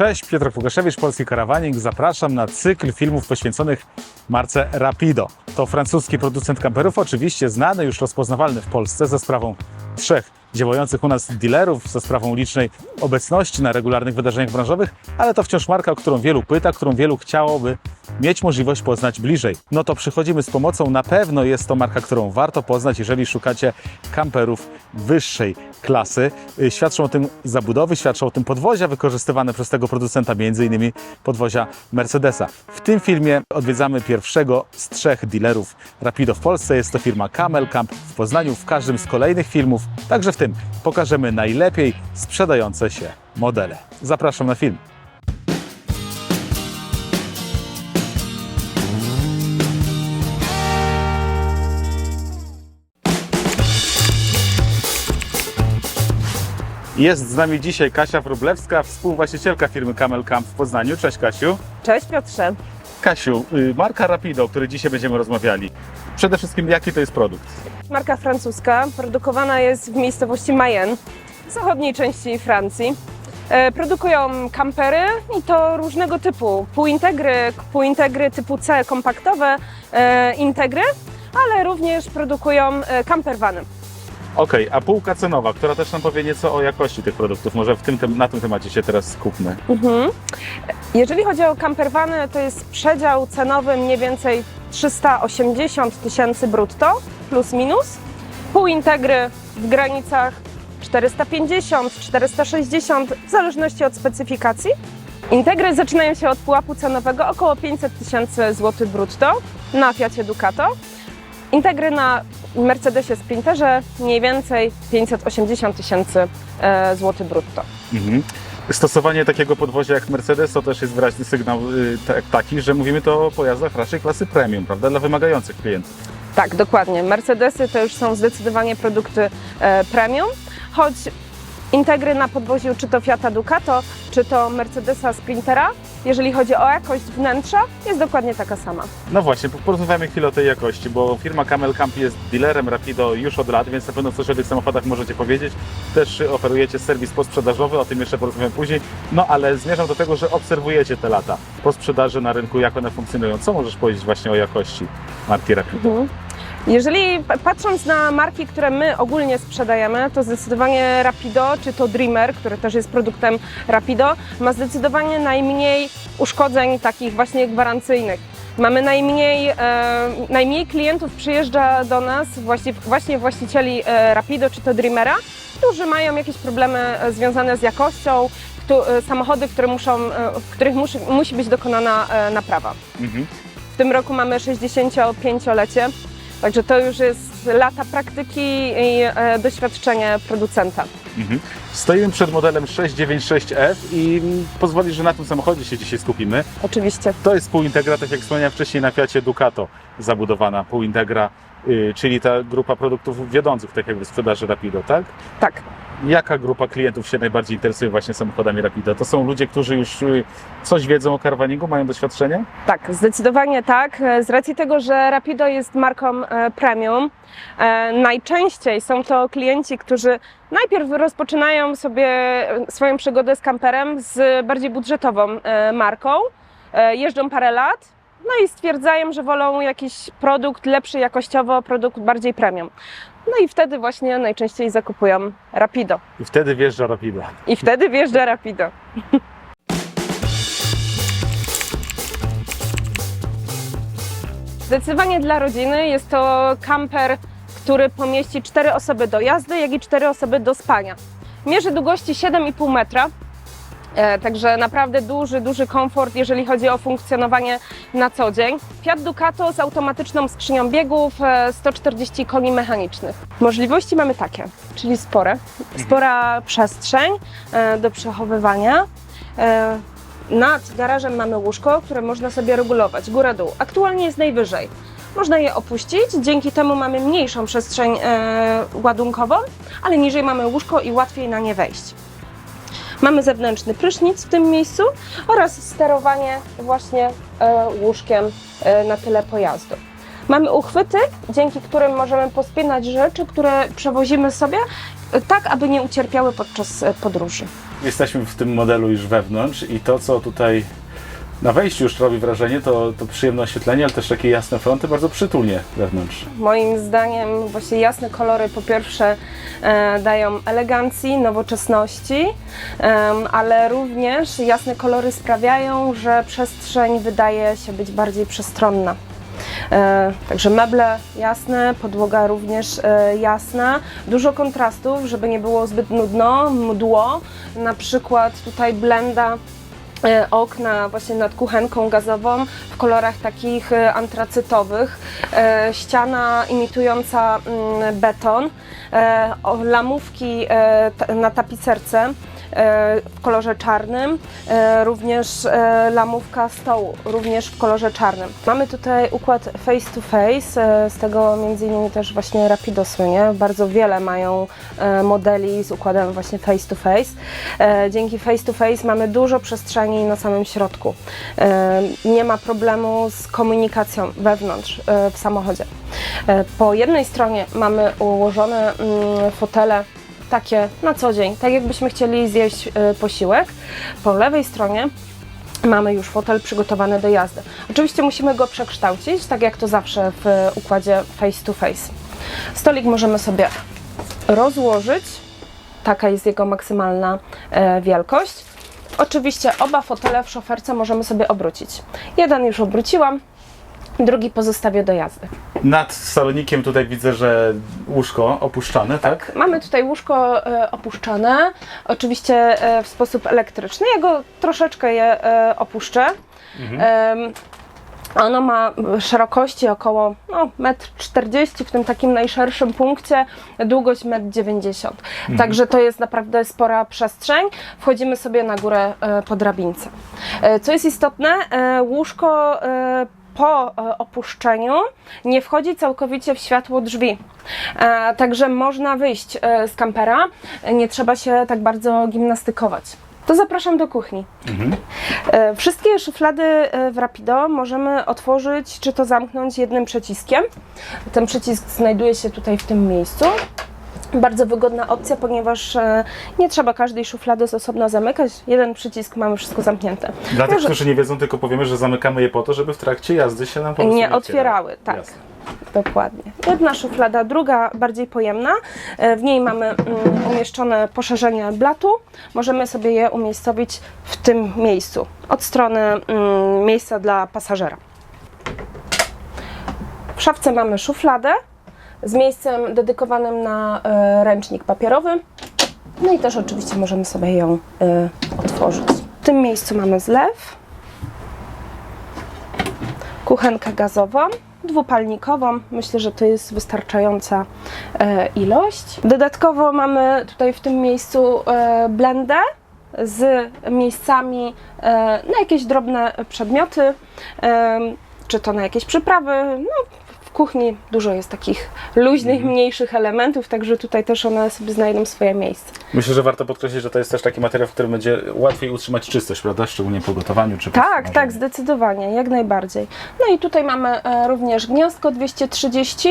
Cześć, Piotr Pugaszewicz, Polski Karawaning. Zapraszam na cykl filmów poświęconych marce Rapido. To francuski producent kamperów, oczywiście znany, już rozpoznawalny w Polsce ze sprawą trzech działających u nas dealerów, ze sprawą licznej obecności na regularnych wydarzeniach branżowych, ale to wciąż marka, o którą wielu pyta, którą wielu chciałoby mieć możliwość poznać bliżej. No to przychodzimy z pomocą. Na pewno jest to marka, którą warto poznać, jeżeli szukacie kamperów wyższej klasy. Y, Świadczą o tym zabudowy, świadczą o tym podwozia wykorzystywane przez tego producenta, innymi podwozia Mercedesa. W tym filmie odwiedzamy pierwszego z trzech dealerów Rapido w Polsce. Jest to firma Camel Camp w Poznaniu. W każdym z kolejnych filmów, także w tym, pokażemy najlepiej sprzedające się modele. Zapraszam na film. Jest z nami dzisiaj Kasia Wróblewska, współwłaścicielka firmy Camel Camp w Poznaniu. Cześć Kasiu. Cześć Piotrze. Kasiu, y, marka Rapido, o której dzisiaj będziemy rozmawiali. Przede wszystkim jaki to jest produkt? Marka francuska, produkowana jest w miejscowości Mayenne, w zachodniej części Francji. E, Produkują kampery i to różnego typu. Półintegry, półintegry typu C kompaktowe, e, integry, ale również produkują e, campervany. Okej, a półka cenowa, która też nam powie nieco o jakości tych produktów. Może w tym, na tym temacie się teraz skupmy. Mhm. Jeżeli chodzi o campervany, to jest przedział cenowy mniej więcej 380 tysięcy brutto, plus minus. Półintegry w granicach 450, 460, w zależności od specyfikacji. Integry zaczynają się od pułapu cenowego około 500 tysięcy złotych brutto na Fiacie Ducato. Integry na Mercedesie Sprinterze mniej więcej 580 tysięcy e, złotych brutto. Mhm. Stosowanie takiego podwozia jak Mercedes to też jest wyraźny sygnał y, tak- taki, że mówimy to o pojazdach raczej klasy premium, prawda? Dla wymagających klientów. Tak, dokładnie. Mercedesy to już są zdecydowanie produkty e, premium, choć integry na podwoziu czy to Fiata Ducato, czy to Mercedesa Sprintera, jeżeli chodzi o jakość wnętrza, jest dokładnie taka sama. No właśnie, porozmawiamy chwilę o tej jakości, bo firma Camel Camp jest dealerem Rapido już od lat, więc na pewno coś o tych samochodach możecie powiedzieć. Też oferujecie serwis posprzedażowy, o tym jeszcze porozmawiam później. No ale zmierzam do tego, że obserwujecie te lata po sprzedaży na rynku, jak one funkcjonują. Co możesz powiedzieć właśnie o jakości marki Rapido? Jeżeli pa- patrząc na marki, które my ogólnie sprzedajemy, to zdecydowanie Rapido, czy to Dreamer, który też jest produktem Rapido, ma zdecydowanie najmniej uszkodzeń takich właśnie gwarancyjnych. Mamy najmniej, e, najmniej klientów przyjeżdża do nas, właśnie, właśnie właścicieli e, Rapido czy to Dreamera, którzy mają jakieś problemy e, związane z jakością, e, samochody, które muszą, w których musi, musi być dokonana naprawa. Mhm. W tym roku mamy 65-lecie, także to już jest lata praktyki i e, doświadczenie producenta. Mhm. Stoimy przed modelem 696F i mm, pozwoli, że na tym samochodzie się dzisiaj skupimy. Oczywiście. To jest półintegra, tak jak wspomniałem wcześniej, na Fiacie Ducato zabudowana półintegra, y, czyli ta grupa produktów wiodących, tak jakby sprzedaży Rapido, tak? Tak. Jaka grupa klientów się najbardziej interesuje właśnie samochodami Rapido? To są ludzie, którzy już y, coś wiedzą o karwaningu, mają doświadczenie? Tak, zdecydowanie tak. E, Z racji tego, że Rapido jest marką e, premium, e, najczęściej są to klienci, którzy najpierw rozpoczynają sobie swoją przygodę z kamperem z bardziej budżetową marką, jeżdżą parę lat, no i stwierdzają, że wolą jakiś produkt lepszy jakościowo, produkt bardziej premium. No i wtedy właśnie najczęściej zakupują Rapido. I wtedy wjeżdża Rapido. I wtedy wjeżdża Rapido. Zdecydowanie dla rodziny jest to kamper, który pomieści cztery osoby do jazdy, jak i cztery osoby do spania. Mierzy długości 7,5 metra, także naprawdę duży, duży komfort, jeżeli chodzi o funkcjonowanie na co dzień. Fiat Ducato z automatyczną skrzynią biegów, e, 140 koni mechanicznych. Możliwości mamy takie, czyli spore, spora przestrzeń e, do przechowywania. E, Nad garażem mamy łóżko, które można sobie regulować góra-dół. Aktualnie jest najwyżej. Można je opuścić, dzięki temu mamy mniejszą przestrzeń e, ładunkową, ale niżej mamy łóżko i łatwiej na nie wejść. Mamy zewnętrzny prysznic w tym miejscu oraz sterowanie właśnie e, łóżkiem e, na tyle pojazdu. Mamy uchwyty, dzięki którym możemy pospinać rzeczy, które przewozimy sobie, e, tak aby nie ucierpiały podczas podróży. jesteśmy w tym modelu już wewnątrz i to, co tutaj na wejściu już robi wrażenie, to, to przyjemne oświetlenie, ale też takie jasne fronty, bardzo przytulnie wewnątrz. Moim zdaniem właśnie jasne kolory po pierwsze e, dają elegancji, nowoczesności, em, ale również jasne kolory sprawiają, że przestrzeń wydaje się być bardziej przestronna. E, także meble jasne, podłoga również e, jasna, dużo kontrastów, żeby nie było zbyt nudno, mdło, na przykład tutaj blenda e, okna właśnie nad kuchenką gazową w kolorach takich e, antracytowych, e, ściana imitująca mm, beton, e, lamówki e, na tapicerce. e, w kolorze czarnym, e, również e, lamówka stołu, również w kolorze czarnym. Mamy tutaj układ face to face, e, z tego między innymi też właśnie Rapido słynie. Bardzo wiele mają e, modeli z układem właśnie face to face. E, Dzięki face to face mamy dużo przestrzeni na samym środku. E, Nie ma problemu z komunikacją wewnątrz e, w samochodzie. E, Po jednej stronie mamy ułożone mm, fotele takie na co dzień, tak jakbyśmy chcieli zjeść e, posiłek. Po lewej stronie mamy już fotel przygotowany do jazdy. Oczywiście musimy go przekształcić, tak jak to zawsze w e, układzie face to face. Stolik możemy sobie rozłożyć. Taka jest jego maksymalna e, wielkość. Oczywiście oba fotele w szoferce możemy sobie obrócić. Jeden już obróciłam, drugi pozostawię do jazdy. Nad salonikiem tutaj widzę, że łóżko opuszczane, tak? Mamy tutaj łóżko e, opuszczane, oczywiście e, w sposób elektryczny. Ja go troszeczkę je e, opuszczę. Em, ono ma szerokości około no, 1,40 m w tym takim najszerszym punkcie, długość 1,90 m. Także to jest naprawdę spora przestrzeń. Wchodzimy sobie na górę e, po drabince. E, Co jest istotne, e, łóżko e, po e, opuszczeniu nie wchodzi całkowicie w światło drzwi. E, Także można wyjść e, z kampera, nie trzeba się tak bardzo gimnastykować. To zapraszam do kuchni. E, Wszystkie szuflady w Rapido możemy otworzyć czy to zamknąć jednym przyciskiem. Ten przycisk znajduje się tutaj w tym miejscu. Bardzo wygodna opcja, ponieważ e, nie trzeba każdej szuflady z osobna zamykać. Jeden przycisk, mamy wszystko zamknięte. Dla tych, Może- którzy nie wiedzą, tylko powiemy, że zamykamy je po to, żeby w trakcie jazdy się nam po prostu Nie otwierały, tak. Jasne. Dokładnie. Jedna szuflada, druga bardziej pojemna. E, W niej mamy mm, umieszczone poszerzenie blatu. Możemy sobie je umiejscowić w tym miejscu, od strony mm, miejsca dla pasażera. W szafce mamy szufladę z miejscem dedykowanym na e, ręcznik papierowy. No i też oczywiście możemy sobie ją e, otworzyć. W tym miejscu mamy zlew kuchenkę gazową, dwupalnikową. Myślę, że to jest wystarczająca e, ilość. Dodatkowo mamy tutaj w tym miejscu blendę z miejscami na jakieś drobne przedmioty, czy to na jakieś przyprawy. No, w kuchni dużo jest takich luźnych, mniejszych elementów, także tutaj też one sobie znajdą swoje miejsce. Myślę, że warto podkreślić, że to jest też taki materiał, w którym będzie łatwiej utrzymać czystość, prawda? Szczególnie po gotowaniu czy po Tak, tak, zdecydowanie, jak najbardziej. No i tutaj mamy e, również gniazdko 230,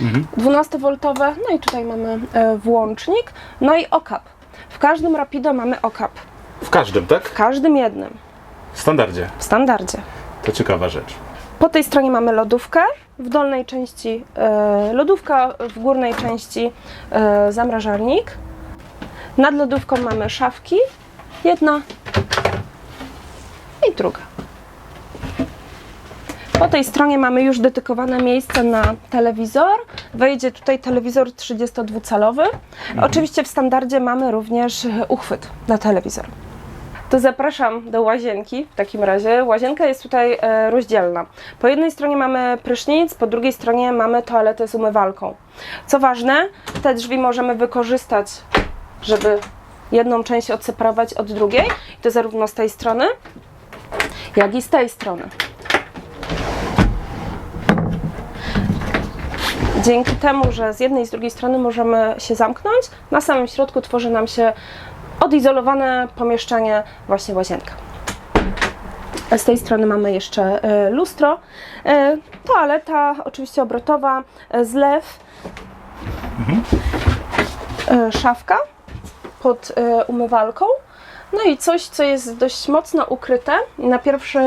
Mhm. 12V, no i tutaj mamy e, włącznik, no i okap. W każdym Rapido mamy okap, W każdym, tak? w każdym jednym, W standardzie. w standardzie. To ciekawa rzecz. Po tej stronie mamy lodówkę, w dolnej części e, lodówka, w górnej części e, zamrażalnik. Nad lodówką mamy szafki, jedna i druga. Po tej stronie mamy już dedykowane miejsce na telewizor. Wejdzie tutaj telewizor 32-calowy. Oczywiście w standardzie mamy również uchwyt na telewizor. To zapraszam do łazienki w takim razie. Łazienka jest tutaj e, rozdzielna. Po jednej stronie mamy prysznic, po drugiej stronie mamy toaletę z umywalką. Co ważne, te drzwi możemy wykorzystać, żeby jedną część odseparować od drugiej. I to zarówno z tej strony, jak i z tej strony. Dzięki temu, że z jednej i z drugiej strony możemy się zamknąć, na samym środku tworzy nam się odizolowane pomieszczenie, właśnie łazienka. Z tej strony mamy jeszcze e, lustro, e, toaleta oczywiście obrotowa, e, zlew, e, szafka pod umywalką, No i coś, co jest dość mocno ukryte, na pierwszy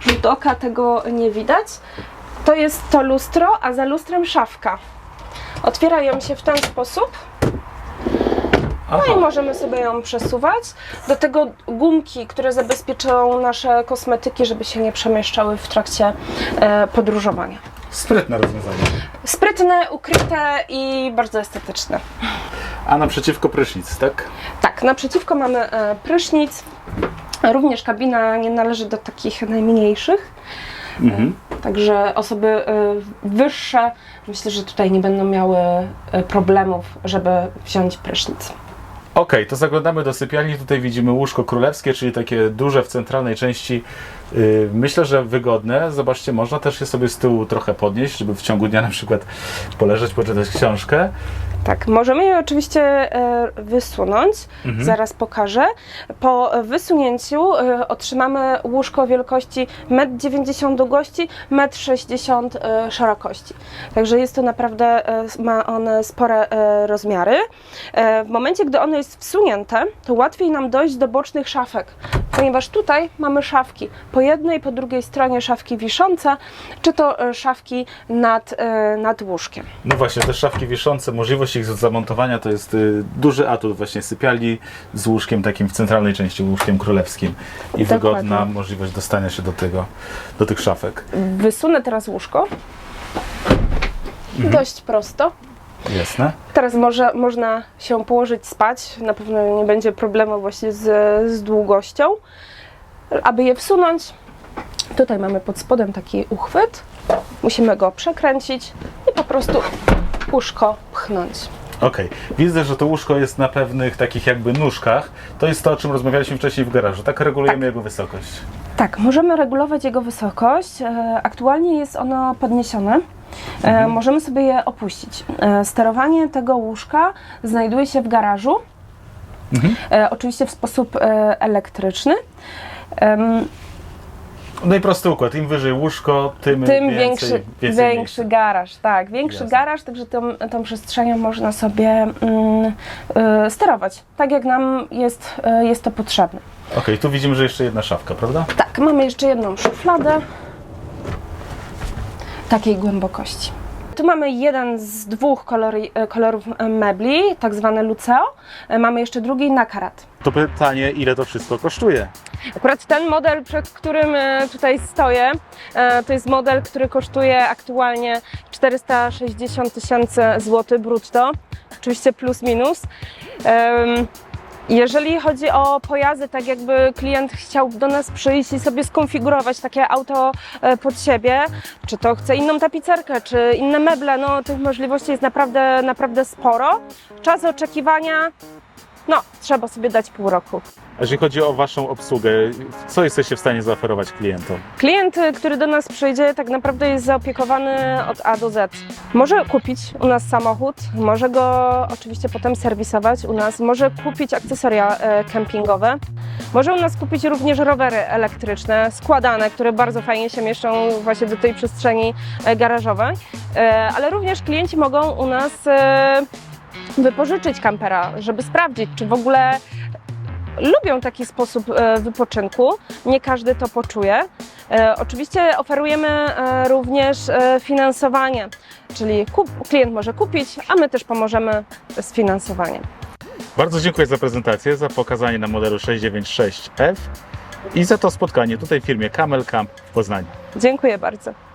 rzut oka tego nie widać, to jest to lustro, a za lustrem szafka. Otwiera ją się w ten sposób, no i możemy sobie ją przesuwać. Do tego gumki, które zabezpieczą nasze kosmetyki, żeby się nie przemieszczały w trakcie e, podróżowania. Sprytne rozwiązanie. Sprytne, ukryte i bardzo estetyczne. A naprzeciwko prysznic, tak? Tak, naprzeciwko mamy e, prysznic. Również kabina nie należy do takich najmniejszych. Mhm. Także osoby e, wyższe myślę, że tutaj nie będą miały e, problemów, żeby wziąć prysznic. Okej, to zaglądamy do sypialni. Tutaj widzimy łóżko królewskie, czyli takie duże w centralnej części. Yy, myślę, że wygodne. Zobaczcie, można też je sobie z tyłu trochę podnieść, żeby w ciągu dnia na przykład poleżeć, poczytać książkę. Tak, możemy je oczywiście e, wysunąć, zaraz pokażę. Po wysunięciu e, otrzymamy łóżko wielkości 1,90 m długości, 1,60 m szerokości. Także jest to naprawdę, e, ma one spore rozmiary. W momencie, gdy ono jest wsunięte, to łatwiej nam dojść do bocznych szafek, ponieważ tutaj mamy szafki. Po jednej, po drugiej stronie szafki wiszące, czy to e, szafki nad, e, nad łóżkiem. No właśnie, te szafki wiszące, możliwość ich zamontowania to jest y, duży atut właśnie sypialni z łóżkiem takim w centralnej części, łóżkiem królewskim. I Dokładnie. wygodna możliwość dostania się do tego, do tych szafek. Wysunę teraz łóżko. Dość prosto. Jasne. Teraz może, można się położyć spać. Na pewno nie będzie problemu właśnie z, z długością. Aby je wsunąć, tutaj mamy pod spodem taki uchwyt. Musimy go przekręcić i po prostu łóżko pchnąć. Okej, widzę, że to łóżko jest na pewnych takich jakby nóżkach. To jest to, o czym rozmawialiśmy wcześniej w garażu. Tak regulujemy jego wysokość. Tak, możemy regulować jego wysokość. E, Aktualnie jest ono podniesione. E, Możemy sobie je opuścić. E, Sterowanie tego łóżka znajduje się w garażu. E, Oczywiście w sposób elektryczny. Em, No i prosty układ. Im wyżej łóżko, tym, Tym więcej, większy, więcej większy garaż, tak, większy Jasne. garaż, także tą, tą przestrzenią można sobie mm, e, sterować, tak jak nam jest, e, jest to potrzebne. Okej, tu widzimy, że jeszcze jedna szafka, prawda? Tak, mamy jeszcze jedną szufladę takiej głębokości. Tu mamy jeden z dwóch kolory, e, kolorów e, mebli, tak zwane Luceo. E, Mamy jeszcze drugi Nakarat. To pytanie, ile to wszystko kosztuje? Akurat ten model, przed którym tutaj stoję, to jest model, który kosztuje aktualnie 460 tysięcy złotych brutto, oczywiście plus minus. Jeżeli chodzi o pojazdy, tak jakby klient chciał do nas przyjść i sobie skonfigurować takie auto e, pod siebie, czy to chce inną tapicerkę, czy inne meble, no tych możliwości jest naprawdę, naprawdę sporo. Czas oczekiwania, no trzeba sobie dać pół roku. A jeżeli chodzi o Waszą obsługę, co jesteście w stanie zaoferować klientom? Klient, y, który do nas przyjdzie, tak naprawdę jest zaopiekowany od A do Z. Może kupić u nas samochód, może go oczywiście potem serwisować u nas, może kupić akcesoria e, kempingowe, może u nas kupić również rowery elektryczne, składane, które bardzo fajnie się mieszczą właśnie do tej przestrzeni e, garażowej, ale również klienci mogą u nas wypożyczyć kampera, żeby sprawdzić, czy w ogóle lubią taki sposób e, wypoczynku. Nie każdy to poczuje. E, Oczywiście oferujemy e, również finansowanie, czyli klient może kupić, a my też pomożemy z finansowaniem. Bardzo dziękuję za prezentację, za pokazanie na modelu 696F i za to spotkanie tutaj w firmie Camel Camp w Poznaniu. Dziękuję bardzo.